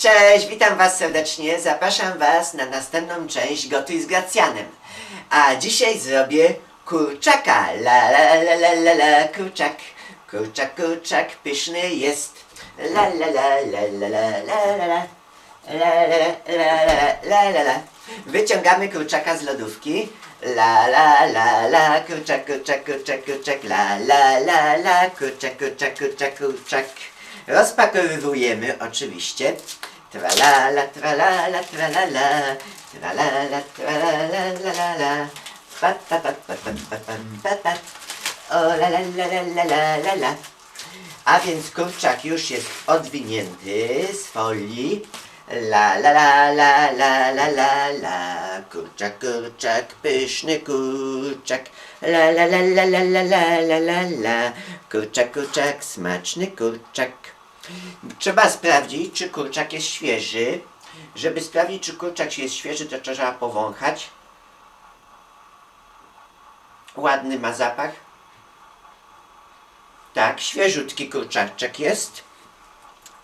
Cześć, witam Was serdecznie. Zapraszam Was na następną część Gotuj z Gracjanem. A dzisiaj zrobię kurczaka. La la la la la la kurczak. Kurczak, kurczak, pyszny jest. La la la la la la la la la. La la la la la la. Wyciągamy kurczaka z lodówki. La la la la kurczak, kurczak, kurczak, kurczak. La la la la kurczak, kurczak, kurczak, kurczak. Rozpakowujemy oczywiście. Tralala, tralala, tralala. Tralala, tralala, la la la. Pa, pa, pa, pa, pa, pa, pa, pa. La la la la la la la. A więc kurczak już jest odwinięty z folii. La la la la la la la la Kurczak, kurczak, pyszny kurczak la la la la la la la la la Kurczak, kurczak, smaczny kurczak Trzeba sprawdzić, czy kurczak jest świeży Żeby sprawdzić, czy kurczak jest świeży, to trzeba powąchać Ładny ma zapach Tak, świeżutki kurczaczek jest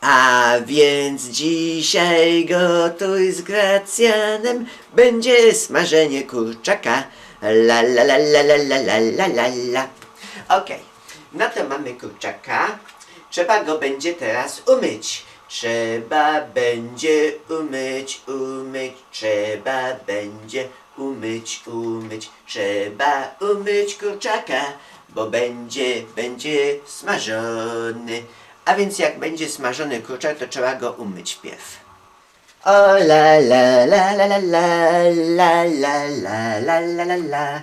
a więc dzisiaj gotuj z Gracjanem będzie smażenie kurczaka. La la la la la la la la la. Okej, no to mamy kurczaka. Trzeba go będzie teraz umyć. Trzeba będzie umyć, umyć, trzeba będzie umyć, umyć, trzeba umyć kurczaka, bo będzie, będzie smażony. A więc jak będzie smażony kurczak, to trzeba go umyć wpierw. O la la la la la la la la la la la la la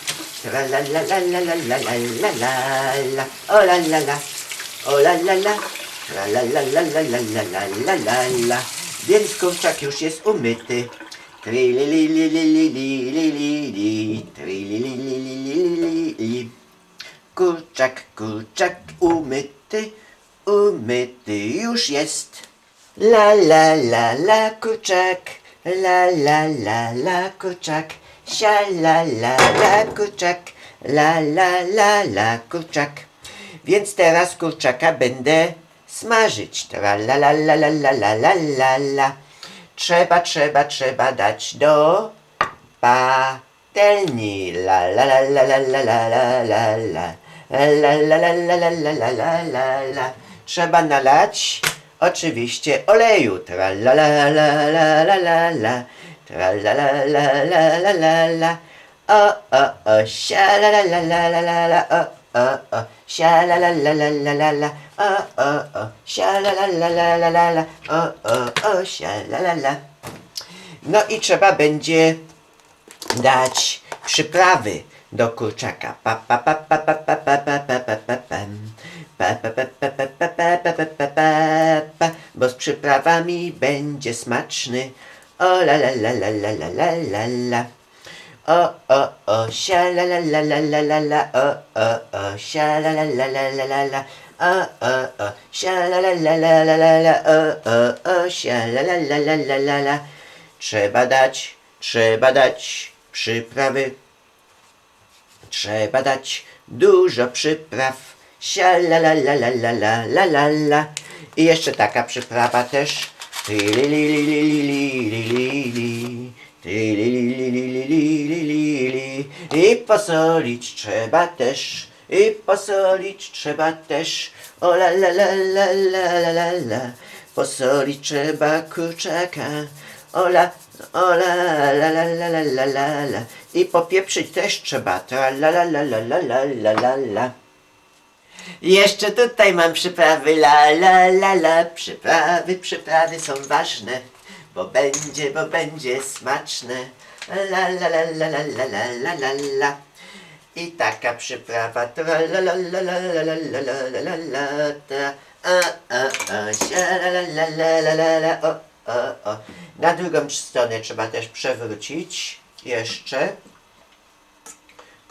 la la la la la la la la la la oh la la la oh la la la tra la la la la la la la la la la więc kurczak już jest umyty Kurczak, kurczak umyty, umyty już jest. La la la la kurczak, la la la la kurczak, sia la la la kurczak, la la la la kurczak. Więc teraz kurczaka będę smażyć. Tra la la la la la la la la la. Trzeba, trzeba, trzeba dać do patelni. La la la la la la la la la la. La la la la la la la la la la. Trzeba nalać oczywiście oleju. Tra la la la la la la la. Tra la la la la la la la. O o o sia la la la la la la la o o o sia la la la la la la la o o o sia la la la la la la la o o o sia la la la. No i trzeba będzie dać przyprawy do kurczaka. Pa pa pa pa pa pa pa pa pa pa pa. Pa pa pa pa pa pa pa pa pa pa pa pa bo z przyprawami będzie smaczny. O la la la la la la la la la. O o o sia la la la la la la la o o o sia la la la la la la la o o o la la la la la la o o o la la la la la la la Trzeba dać, trzeba dać przyprawy. Trzeba dać dużo przypraw. Sia la la la la la la la la. I jeszcze taka przyprawa też. I posolić trzeba też. I posolić trzeba też. O la la la la la la la la. Posolić trzeba kurczaka. Ola, ola, la la la la la la la. I popieprzyć też trzeba. La la la la la la la la la. Jeszcze tutaj mam przyprawy, la la la la. Przyprawy, przyprawy są ważne, bo będzie, bo będzie smaczne. La la la la la la la la la la. I taka przyprawa, tra la la la la la la la la la la la. Tra, a la la la la la la la. O o, o. Na drugą stronę trzeba też przewrócić. Jeszcze.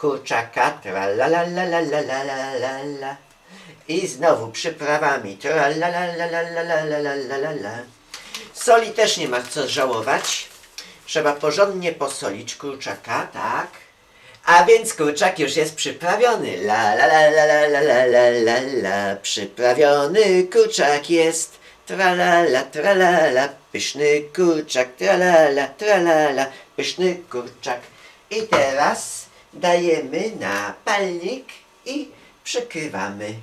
Kurczaka. Tra la la la la la la la la la. I znowu przyprawami. Tra la la la la la la la la la la. Soli też nie ma co żałować. Trzeba porządnie posolić kurczaka, tak? A więc kurczak już jest przyprawiony. La la la la la la la la la la. Przyprawiony kurczak jest. Tralala, tralala, pyszny kurczak, tralala, tralala, pyszny kurczak. I teraz dajemy na palnik i przykrywamy.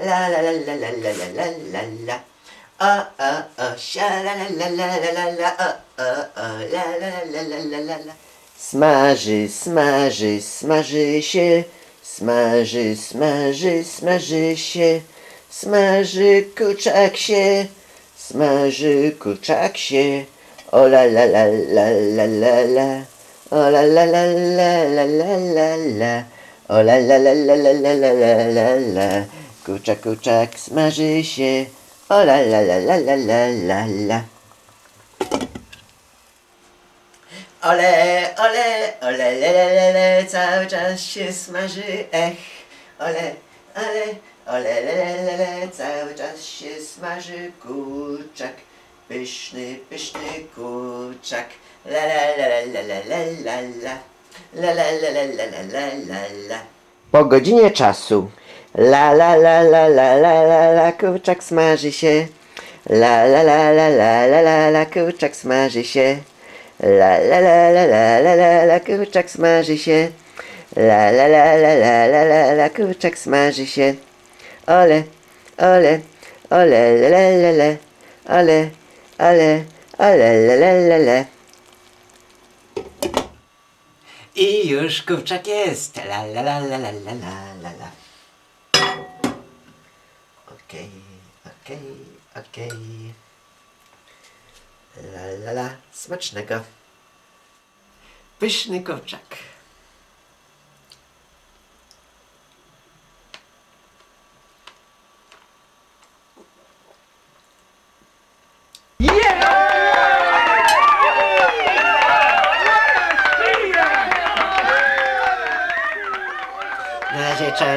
La la la la la la la la la. O, o, o, sha la la la la la la, o, o, o, la la la la la la la. Smaży, smaży, smaży się, smaży, smaży, smaży się, smaży kurczak się, smaży kurczak się. O la la la la la la la, o la la la la la la la la, o la la la la la la la la la la. Kurczak, kurczak smaży się, o la la la la la la la la. Ole, ole, ole, le, le, le, le, cały czas się smaży, ech. Ole, ole, ole, le, le, le, le, cały czas się smaży kurczak. Pyszny, pyszny kurczak. La, la, la, la, la, la, la, la, la. La, la, la, la, la, la, la, la. Po godzinie czasu. La, la, la, la, la, la, la, la, kurczak smaży się. La, la, la, la, la, la, la, la, kurczak smaży się. La la la la la la la la kurczak smaży się. La la la la la la la la smaży się ale, ale, ale, lelele, ale, ale, ale, lelele. I już kurczak jest. La la la la la la la la. Okej, okej, okej. La la la, smacznego. Pyszny kurczak.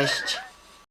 Cześć.